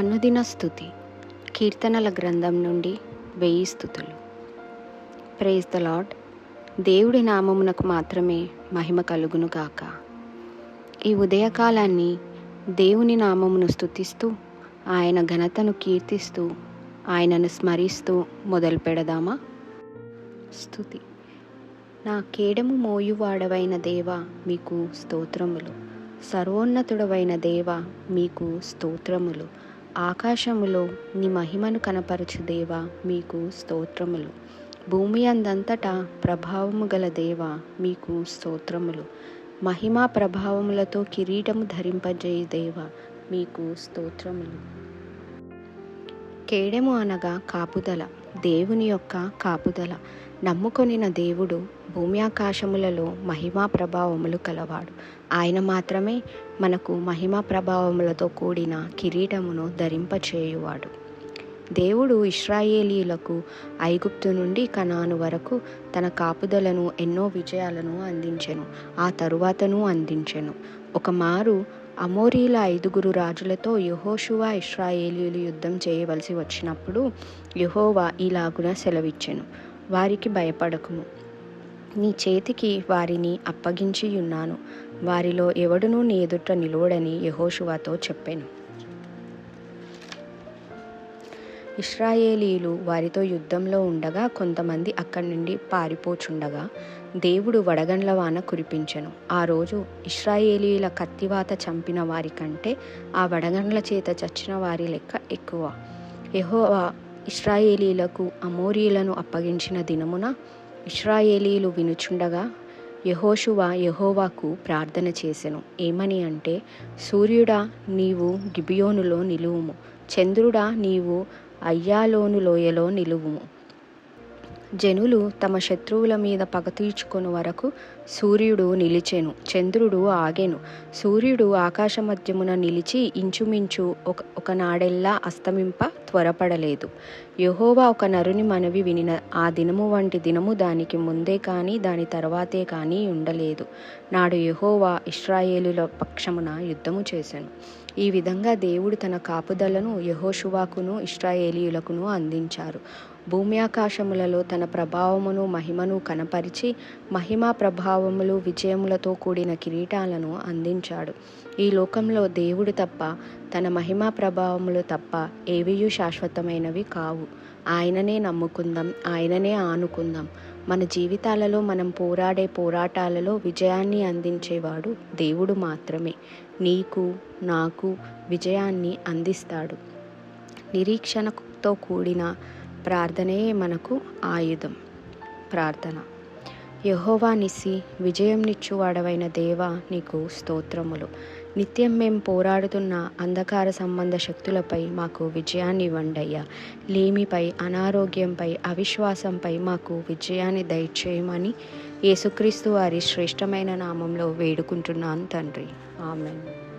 అనుదిన స్థుతి కీర్తనల గ్రంథం నుండి వెయ్యి స్థుతులు. ప్రేజ్ ద లాడ్ దేవుడి నామమునకు మాత్రమే మహిమ కలుగును గాక. ఈ ఉదయకాలాన్ని దేవుని నామమును స్థుతిస్తూ ఆయన ఘనతను కీర్తిస్తూ ఆయనను స్మరిస్తూ మొదలు పెడదామా? స్థుతి. నా కేడము మోయువాడవైన దేవ మీకు స్తోత్రములు. సర్వోన్నతుడవైన దేవ మీకు స్తోత్రములు. ఆకాశములో నీ మహిమను కనపరచు దేవా మీకు స్తోత్రములు. భూమి అందంతటా ప్రభావము గల దేవా మీకు స్తోత్రములు. మహిమా ప్రభావములతో కిరీటము ధరింపజేయ దేవా మీకు స్తోత్రములు. కేడెము అనగా కాపుదల. దేవుని యొక్క కాపుదల. నమ్ముకొనిన దేవుడు భూమి ఆకాశములలో మహిమా ప్రభావములు కలవాడు. ఆయన మాత్రమే మనకు మహిమా ప్రభావములతో కూడిన కిరీటమును ధరింపచేయువాడు. దేవుడు ఇస్రాయేలీలకు ఐగుప్తు నుండి కనాను వరకు తన కాపుదలను ఎన్నో విజయాలను అందించెను. ఆ తరువాతను అందించెను. ఒక మారు అమోరీల ఐదుగురు రాజులతో యహోషువా ఇస్రాయేలీలు యుద్ధం చేయవలసి వచ్చినప్పుడు యహోవా ఇలాగున సెలవిచ్చెను. వారికి భయపడకుము. నీ చేతికి వారిని అప్పగించి ఉన్నాను వారిలో ఎవడునూ నీ ఎదుట నిలువడని యహోషువాతో చెప్పాను. ఇస్రాయేలీలు వారితో యుద్ధంలో ఉండగా కొంతమంది అక్కడి నుండి పారిపోచుండగా దేవుడు వడగండ్ల వాన కురిపించెను. ఆ రోజు ఇస్రాయేలీల కత్తివాత చంపిన వారి కంటే ఆ వడగండ్ల చేత చచ్చిన వారి లెక్క ఎక్కువ. యహోవా ఇస్రాయేలీలకు అమోరీలను అప్పగించిన దినమున ఇస్రాయేలీలు వినుచుండగా యహోషువా యహోవాకు ప్రార్థన చేసెను. ఏమని అంటే సూర్యుడా నీవు గిబియోనులో నిలువుము. చంద్రుడా నీవు అయ్యాలోను లోయలో నిలువుము జనులు తమ శత్రువుల మీద పగ తీర్చుకొని వరకు సూర్యుడు నిలిచెను చంద్రుడు ఆగెను. సూర్యుడు ఆకాశ మధ్యమున నిలిచి ఇంచుమించు ఒక ఒకనాడెల్లా అస్తమింప త్వరపడలేదు. యహోవా ఒక నరుని మనవి వినిన ఆ దినము వంటి దినము దానికి ముందే కానీ దాని తర్వాతే కానీ ఉండలేదు. నాడు యహోవా ఇస్రాయేలుల పక్షమున యుద్ధము చేశాను ఈ విధంగా దేవుడు తన కాపుదలను యహోషువాకును ఇస్రాయేలీయులకును అందించారు. భూమి ఆకాశములలో తన ప్రభావమును మహిమను కనపరిచి మహిమా ప్రభావములు విజయములతో కూడిన కిరీటాలను అందించాడు. ఈ లోకంలో దేవుడు తప్ప తన మహిమా ప్రభావములు తప్ప ఏవియు శాశ్వతమైనవి కావు. ఆయననే నమ్ముకుందాం ఆయననే ఆనుకుందాం. మన జీవితాలలో మనం పోరాడే పోరాటాలలో విజయాన్ని అందించేవాడు దేవుడు మాత్రమే. నీకు నాకు విజయాన్ని అందిస్తాడు. నిరీక్షణతో కూడిన ప్రార్థనే మనకు ఆయుధం. ప్రార్థన. యహోవా నిసి విజయం నిచ్చువాడవైన దేవ నీకు స్తోత్రములు. నిత్యం మేం పోరాడుతున్న అంధకార సంబంధ శక్తులపై మాకు విజయాన్ని ఇవ్వండయ్యా. లేమిపై అనారోగ్యంపై అవిశ్వాసంపై మాకు విజయాన్ని దయచేయమని యేసుక్రీస్తు వారి శ్రేష్టమైన నామంలో వేడుకుంటున్నాను తండ్రి. ఆమెన్.